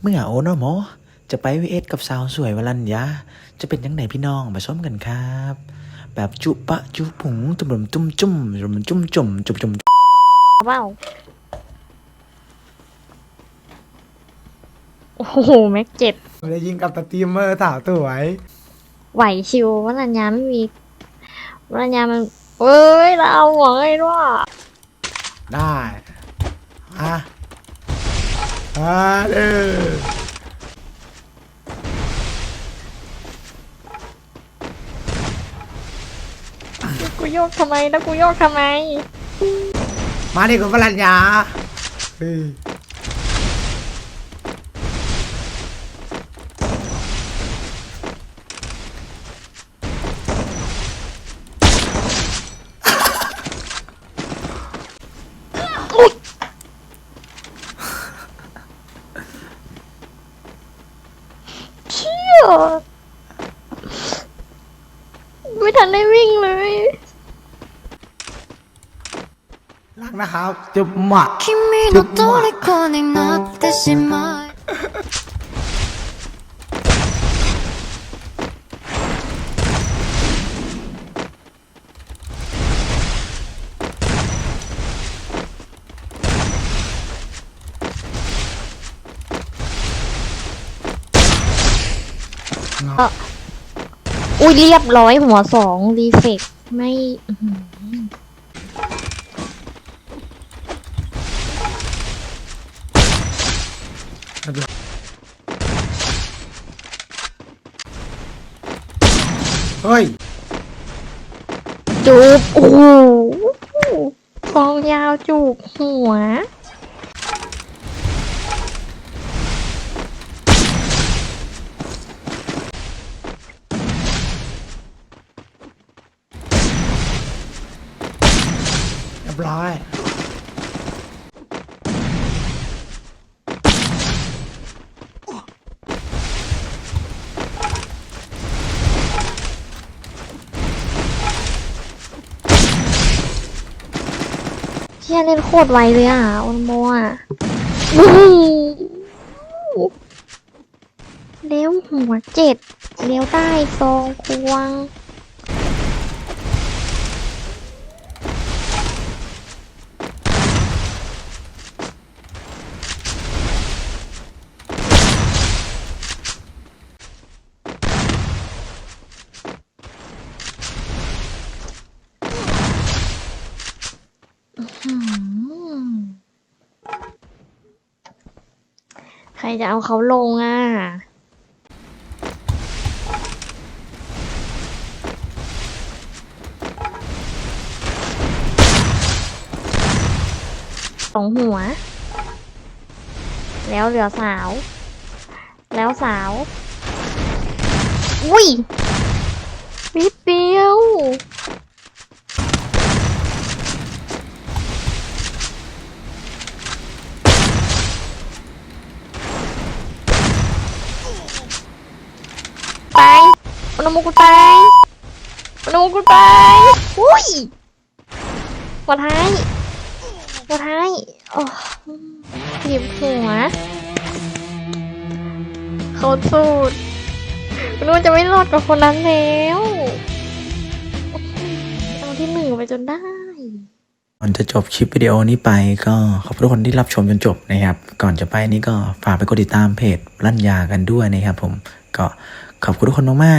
เมื่อโอเนาะหมอ จะไปวีเอสกับสาวสวยวรัญญาจะเป็นยังไงพี่น้องมาชมกันครับ แบบจุปะจุผงตุ่มจุ่มจุ่มจุ่มจุ่มจุ่มจุ่มจุ่มเปล่าโอ้โหแม็กเจ็ดไม่ได้ยิงกับสตรีมเมอร์สาวสวยไหวชิววรัญญาไม่มีวรัญญามันเอ้ยเราเอาหัวไงด้วยได้อะ อะเด้อกูโยกทำไมแล้วกูโยกทำไม มาดิคุณปรัญญาเฮ้ย ไม่ทันได้วิ่งเลย รักนะครับจุ๊บหมัก 君の虜になってしまい อุ้ยเรียบร้อยหัวสองรีเฟกไม่อื้อหือเฮ้ยจูบโอ้โหกองยาวจูบหัว บร้อยเชี่ยเล่นโคตรไวเลยอะโอนโมอะอื้อหือเลี้ยวหัวเจ็ดเลี้ยวใต้ซองควง ใครจะเอาเขาลงอะ สองหัว แล้วเหลือสาว แล้วสาว อุ้ยนิดเดียว มันเอามุกูตายมันเอามุกูตายอุ้ยหัวท้ายหัวท้ายโอ้หยิบหัวเขาสูดไม่รู้ว่าจะไม่รอดกับคนนั้นแล้วเอาที่หนึ่งไปจนได้ก่อนจะจบคลิปวิดีโอนี้ไปก็ขอบคุณทุกคนที่รับชมจนจบนะครับ ก่อนจะไปนี้ก็ฝากไปกดติดตามเพจรัญญากันด้วยนะครับผมก็ขอบคุณทุกคนมากๆ